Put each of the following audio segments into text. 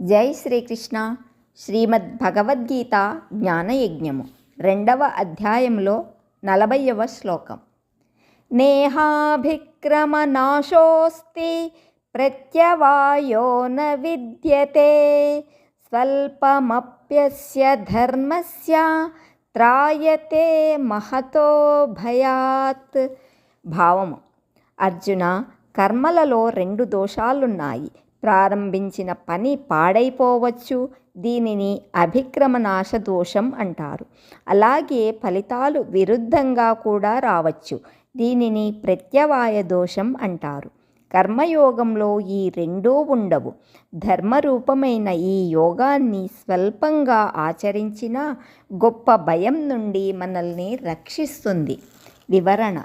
జై శ్రీకృష్ణ. శ్రీమద్ భగవద్గీత జ్ఞానయజ్ఞము. రెండవ అధ్యాయంలో నలభైవ శ్లోకం. నేహాభిక్రమనాశోస్తి ప్రత్యవాయో న విద్యతే. స్వల్పమప్యస్య ధర్మస్య త్రాయతే మహతో భయాత్. భావము. అర్జున కర్మలలో రెండు దోషాలున్నాయి. ప్రారంభించిన పని పాడైపోవచ్చు. దీనిని అభిక్రమనాశ దోషం అంటారు. అలాగే ఫలితాలు విరుద్ధంగా కూడా రావచ్చు. దీనిని ప్రత్యవాయ దోషం అంటారు. కర్మయోగంలో ఈ రెండూ ఉండవు. ధర్మరూపమైన ఈ యోగాన్ని స్వల్పంగా ఆచరించిన గొప్ప భయం నుండి మనల్ని రక్షిస్తుంది. వివరణ.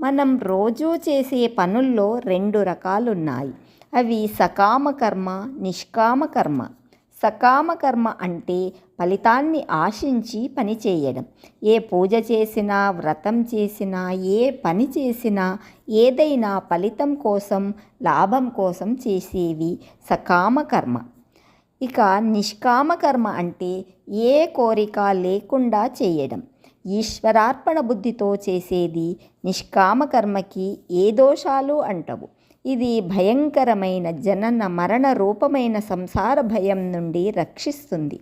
మనం రోజూ చేసే పనుల్లో రెండు రకాలున్నాయి. అవి సకామ కర్మ నిష్కామ కర్మ సకామ కర్మ అంటే ఫలితాన్ని ఆశించి పని చేయడం. ఏ పూజ చేసినా వ్రతం చేసినా ఏ పని చేసినా ఏదైనా ఫలితం కోసం లాభం కోసం చేసేవి సకామ కర్మ ఇక నిష్కామ కర్మ అంటే ఏ కోరిక లేకుండా చేయడం. ఈశ్వరార్పణ బుద్ధితో చేసేది నిష్కామ కర్మకి ఏ దోషాలు అంటవు. ఇది భయంకరమైన జనన మరణ రూపమైన సంసార భయం నుండి రక్షిస్తుంది.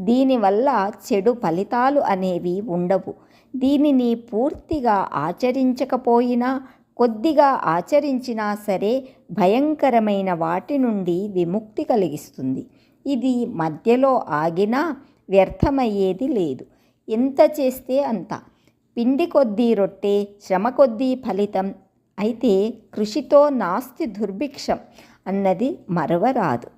దీనివల్ల చెడు ఫలితాలు అనేవి ఉండవు. దీనిని పూర్తిగా ఆచరించకపోయినా కొద్దిగా ఆచరించినా సరే భయంకరమైన వాటి నుండి విముక్తి కలిగిస్తుంది. ఇది మధ్యలో ఆగినా వ్యర్థమయ్యేది లేదు. ఎంత చేస్తే అంత. పిండి కొద్దీ రొట్టె శ్రమ కొద్దీ ఫలితం అయితే కృషితో నాస్తి దుర్భిక్షం అన్నది మరవరాదు.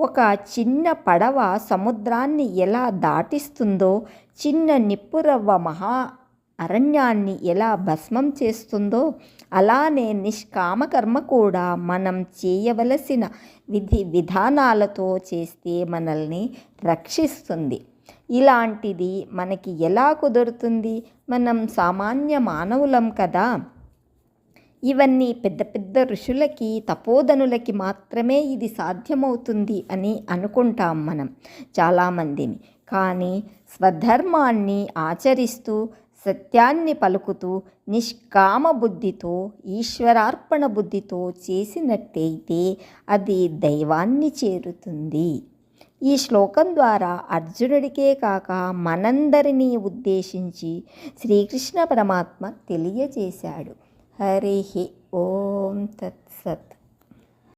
ఒక చిన్న పడవ సముద్రాన్ని ఎలా దాటిస్తుందో చిన్న నిప్పురవ్వ మహా అరణ్యాన్ని ఎలా భస్మం చేస్తుందో అలానే నిష్కామకర్మ కూడా మనం చేయవలసిన విధి విధానాలతో చేస్తే మనల్ని రక్షిస్తుంది. ఇలాంటిది మనకి ఎలా కుదురుతుంది? మనం సామాన్య మానవులం కదా. ఇవన్నీ పెద్ద పెద్ద ఋషులకి తపోధనులకి మాత్రమే ఇది సాధ్యమవుతుంది అని అనుకుంటాం మనం చాలామందిని. కానీ స్వధర్మాన్ని ఆచరిస్తూ సత్యాన్ని పలుకుతూ నిష్కామ బుద్ధితో ఈశ్వరార్పణ బుద్ధితో చేసినట్టయితే అది దైవాన్ని చేరుతుంది. ఈ శ్లోకం ద్వారా అర్జునుడికే కాక మనందరినీ ఉద్దేశించి శ్రీకృష్ణ పరమాత్మ తెలియజేశాడు. हरिः ॐ तत्सत्